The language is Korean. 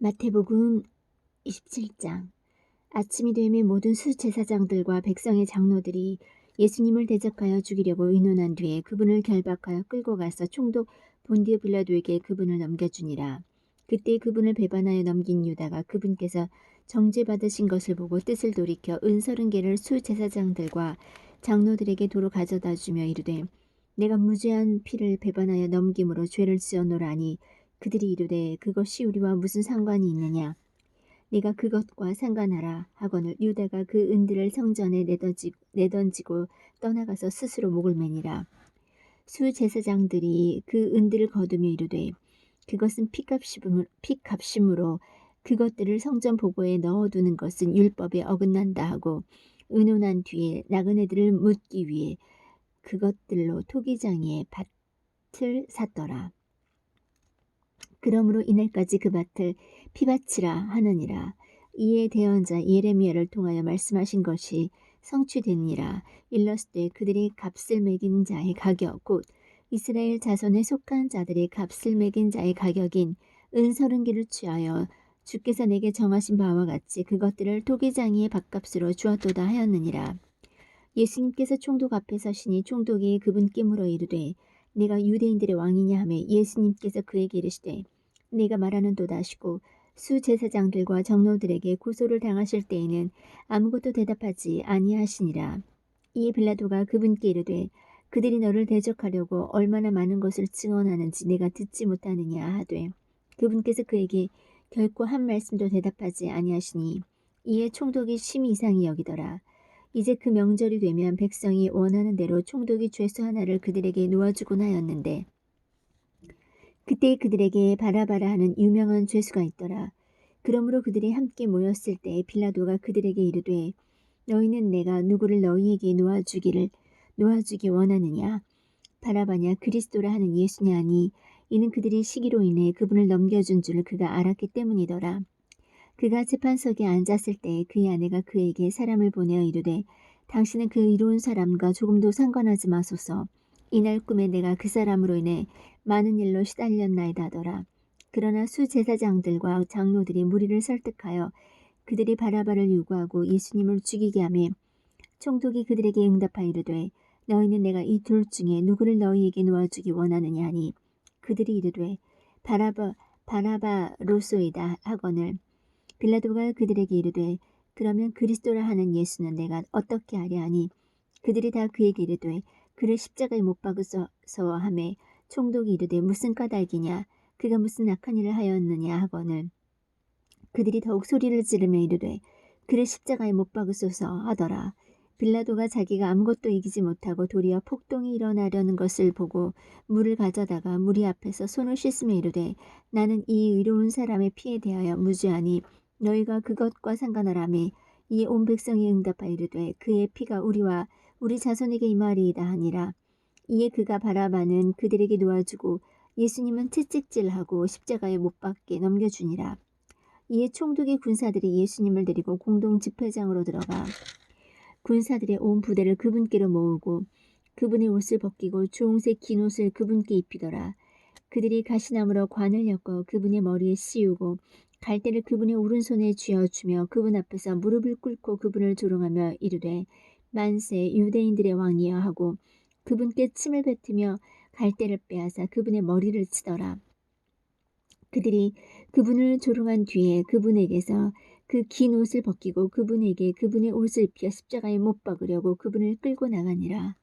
마태복음 27장 아침이 되매 모든 수제사장들과 백성의 장로들이 예수님을 대적하여 죽이려고 의논한 뒤에 그분을 결박하여 끌고 가서 총독 본디오 빌라도에게 그분을 넘겨주니라. 그때 그분을 배반하여 넘긴 유다가 그분께서 정죄받으신 것을 보고 뜻을 돌이켜 은 서른 개를 수제사장들과 장로들에게 도로 가져다 주며 이르되 내가 무죄한 피를 배반하여 넘김으로 죄를 지었노라니 그들이 이르되 그것이 우리와 무슨 상관이 있느냐 네가 그것과 상관하라 하거늘 유다가 그 은들을 성전에 내던지, 내던지고 떠나가서 스스로 목을 매니라 수 제사장들이 그 은들을 거두며 이르되 그것은 피값심으로, 피값심으로 그것들을 성전 보고에 넣어두는 것은 율법에 어긋난다 하고 의논한 뒤에 나그네들을 묻기 위해 그것들로 토기장에 밭을 샀더라. 그러므로 이날까지 그 밭을 피밭이라 하느니라. 이에 대언자 예레미야를 통하여 말씀하신 것이 성취되니라. 일렀을 때 그들이 값을 매긴 자의 가격 곧 이스라엘 자손에 속한 자들의 값을 매긴 자의 가격인 은 서른기를 취하여 주께서 내게 정하신 바와 같이 그것들을 토기장이의 밥값으로 주었도다 하였느니라. 예수님께서 총독 앞에 서시니 총독이 그분께 물어 이르되 내가 유대인들의 왕이냐 하며 예수님께서 그에게 이르시되 내가 말하는 도다 하시고 수제사장들과 정로들에게 고소를 당하실 때에는 아무것도 대답하지 아니하시니라. 이에 빌라도가 그분께 이르되 그들이 너를 대적하려고 얼마나 많은 것을 증언하는지 내가 듣지 못하느냐 하되 그분께서 그에게 결코 한 말씀도 대답하지 아니하시니 이에 총독이 심히 이상히 여기더라. 이제 그 명절이 되면 백성이 원하는 대로 총독이 죄수 하나를 그들에게 놓아주곤 하였는데 그때 그들에게 바라바라 하는 유명한 죄수가 있더라. 그러므로 그들이 함께 모였을 때 빌라도가 그들에게 이르되 너희는 내가 누구를 너희에게 놓아주기를 놓아주기 원하느냐 바라바냐 그리스도라 하는 예수냐 하니 이는 그들이 시기로 인해 그분을 넘겨준 줄 그가 알았기 때문이더라. 그가 재판석에 앉았을 때 그의 아내가 그에게 사람을 보내어 이르되 당신은 그 이로운 사람과 조금도 상관하지 마소서. 이날 꿈에 내가 그 사람으로 인해 많은 일로 시달렸나이다 하더라. 그러나 수 제사장들과 장로들이 무리를 설득하여 그들이 바라바를 요구하고 예수님을 죽이게 하며 총독이 그들에게 응답하여 이르되 너희는 내가 이 둘 중에 누구를 너희에게 놓아주기 원하느냐 하니 그들이 이르되 바라바 바라바로소이다 하거늘 빌라도가 그들에게 이르되 그러면 그리스도라 하는 예수는 내가 어떻게 하랴 하니? 그들이 다 그에게 이르되 그를 십자가에 못 박으소서 하매 총독이 이르되 무슨 까닭이냐? 그가 무슨 악한 일을 하였느냐? 하거늘. 그들이 더욱 소리를 지르며 이르되 그를 십자가에 못 박으소서 하더라. 빌라도가 자기가 아무것도 이기지 못하고 도리어 폭동이 일어나려는 것을 보고 물을 가져다가 무리 앞에서 손을 씻으며 이르되 나는 이 의로운 사람의 피에 대하여 무죄하니 너희가 그것과 상관하라매 이에 온 백성이 응답하여 이르되 그의 피가 우리와 우리 자손에게 임하리이다 하니라. 이에 그가 바라바는 그들에게 놓아주고 예수님은 채찍질하고 십자가에 못 박게 넘겨주니라. 이에 총독의 군사들이 예수님을 데리고 공동 집회장으로 들어가 군사들의 온 부대를 그분께로 모으고 그분의 옷을 벗기고 주홍색 긴 옷을 그분께 입히더라. 그들이 가시나무로 관을 엮어 그분의 머리에 씌우고 갈대를 그분의 오른손에 쥐어주며 그분 앞에서 무릎을 꿇고 그분을 조롱하며 이르되 만세 유대인들의 왕이여 하고 그분께 침을 뱉으며 갈대를 빼앗아 그분의 머리를 치더라. 그들이 그분을 조롱한 뒤에 그분에게서 그 긴 옷을 벗기고 그분에게 그분의 옷을 입혀 십자가에 못 박으려고 그분을 끌고 나가니라.